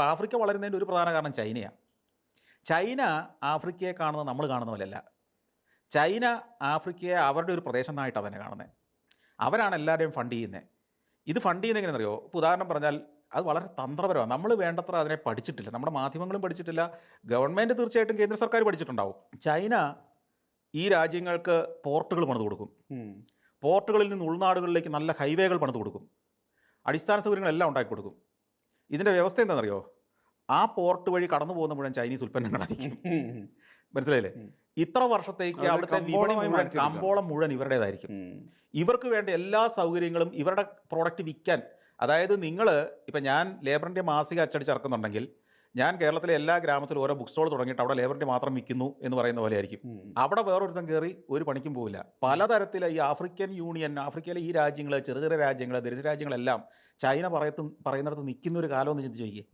Africa വളരുന്നതിന്റെ ഒരു പ്രധാന കാരണം ചൈനയാണ് ചൈന ആഫ്രിക്കയെ കാണുന്നത് നമ്മൾ കാണുന്ന പോലെയല്ല. ചൈന ആഫ്രിക്കയെ അവരുടെ ഒരു പ്രദേശം എന്നായിട്ടാണ് തന്നെ കാണുന്നത് അവരാണ് എല്ലാവരെയും ഫണ്ട് ചെയ്യുന്നത് ഇത് ഫണ്ട് ചെയ്യുന്നത് എങ്ങനെയെന്നറിയോ ഇപ്പോൾ ഉദാഹരണം പറഞ്ഞാൽ അത് വളരെ തന്ത്രപരമാണ് നമ്മൾ വേണ്ടത്ര അതിനെ പഠിച്ചിട്ടില്ല. നമ്മുടെ മാധ്യമങ്ങളും പഠിച്ചിട്ടില്ല. ഗവൺമെന്റ് തീർച്ചയായിട്ടും കേന്ദ്ര സർക്കാർ പഠിച്ചിട്ടുണ്ടാവും. ചൈന ഈ രാജ്യങ്ങൾക്ക് പോർട്ടുകൾ പണിത് കൊടുക്കും. പോർട്ടുകളിൽ നിന്ന് ഉൾനാടുകളിലേക്ക് നല്ല ഹൈവേകൾ പണിത് കൊടുക്കും. അടിസ്ഥാന സൗകര്യങ്ങളെല്ലാം ഉണ്ടാക്കി കൊടുക്കും. ഇതിന്റെ വ്യവസ്ഥ എന്താണെന്നറിയോ ആ പോർട്ട് വഴി കടന്നു പോകുന്ന മുഴുവൻ ചൈനീസ് ഉൽപ്പന്നങ്ങളായിരിക്കും. മനസ്സിലായില്ലേ. ഇത്ര വർഷത്തേക്ക് അവിടുത്തെ വിപണി മുഴുവൻ. കമ്പോളം മുഴുവൻ ഇവരുടേതായിരിക്കും. ഇവർക്ക് വേണ്ട എല്ലാ സൗകര്യങ്ങളും ഇവരുടെ പ്രോഡക്റ്റ് വിൽക്കാൻ അതായത് നിങ്ങൾ ഇപ്പം ഞാൻ ലേബറിന്റെ മാസിക അച്ചടിച്ചിറക്കുന്നുണ്ടെങ്കിൽ ഞാൻ കേരളത്തിലെ എല്ലാ ഗ്രാമത്തിലും ഓരോ ബുക്ക് സ്റ്റോൾ തുടങ്ങിയിട്ട് അവിടെ ലേബറിന്റെ മാത്രം വിൽക്കുന്നു എന്ന് പറയുന്ന പോലെ ആയിരിക്കും. അവിടെ വേറൊരുത്തം കയറി ഒരു പണിക്കും പോവില്ല പലതരത്തിലെ ഈ ആഫ്രിക്കൻ യൂണിയൻ ആഫ്രിക്കയിലെ ഈ രാജ്യങ്ങൾ ചെറുകിട ചെറിയ രാജ്യങ്ങൾ ദരിദ്ര രാജ്യങ്ങളെല്ലാം ചൈന പറയത്തും പറയുന്നിടത്ത് നിൽക്കുന്ന ഒരു കാലം എന്ന് ചിന്തിച്ച് നോക്കിയേ.